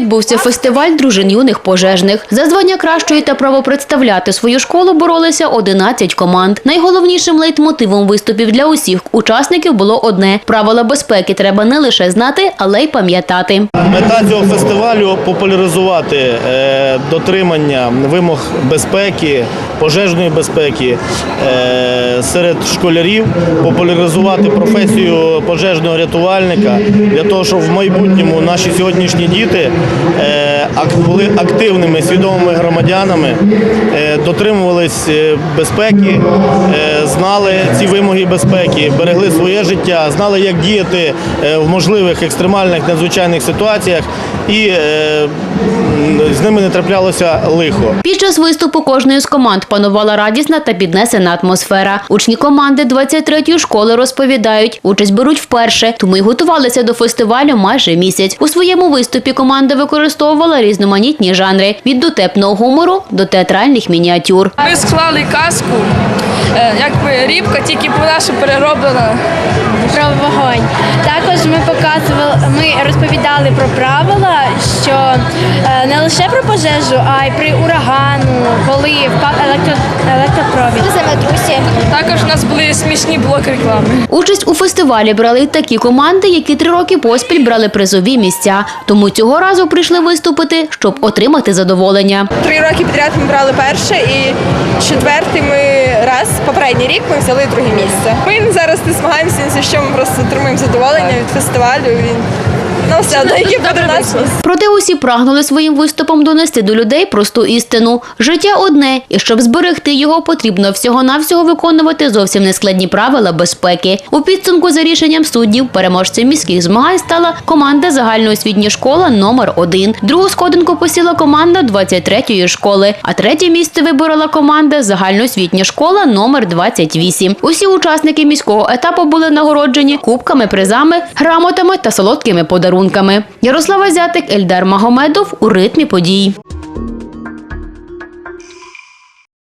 відбувся фестиваль дружин юних пожежних. За звання кращої та право представляти свою школу боролися 11 команд. Найголовнішим лейтмотивом виступів для усіх учасників було одне: правила безпеки треба не лише знати, але й пам'ятати. Мета цього фестивалю популяризувати е, дотримання вимог безпеки, пожежної безпеки е, серед школярів, популяризувати професію пожежного рятувальника для того, щоб в майбутньому наші сьогоднішні діти були активними, свідомими громадянами, е, дотримувались е, безпеки, е, знали ці вимоги безпеки, берегли своє життя, знали, як діяти е, в можливих екстремальних надзвичайних ситуаціях, і е, з ними не траплялося лихо. Під час виступу кожної з команд панувала радісна та піднесена атмосфера. Учні команди 23-ї школи розповідають, участь беруть вперше, тому й готувалися до фестивалю майже місяць. У своєму виступі команда використовувала різноманітні жанри від дотепного гумору до театральних мініатюр. Ми склали казку, е, якби рібка, тільки вона ще перероблена. про вогонь. Також ми показували, ми розповідали про правила, що е, не лише про пожежу, а й при урагану, коли впав електро, електропровід. Нас були смішні блоки реклами. Участь у фестивалі брали такі команди, які три роки поспіль брали призові місця. Тому цього разу прийшли виступити, щоб отримати задоволення. Три роки підряд ми брали перше і четвертий ми раз, попередній рік ми взяли друге місце. Ми зараз не змагаємося за що, ми просто отримуємо задоволення від фестивалю. Який буде наш місце. Проте усі прагнули своїм виступом донести до людей просту істину. Життя одне, і щоб зберегти його, потрібно всього-навсього виконувати зовсім нескладні правила безпеки. У підсумку за рішенням суддів переможцем міських змагань стала команда загальноосвітня школа номер 1 Другу сходинку посіла команда 23-ї школи, а третє місце виборола команда загальноосвітня школа номер 28 Усі учасники міського етапу були нагороджені кубками, призами, грамотами та солодкими подарунками. Ярослава Зятик, Ельдар Магомедов у ритмі подій.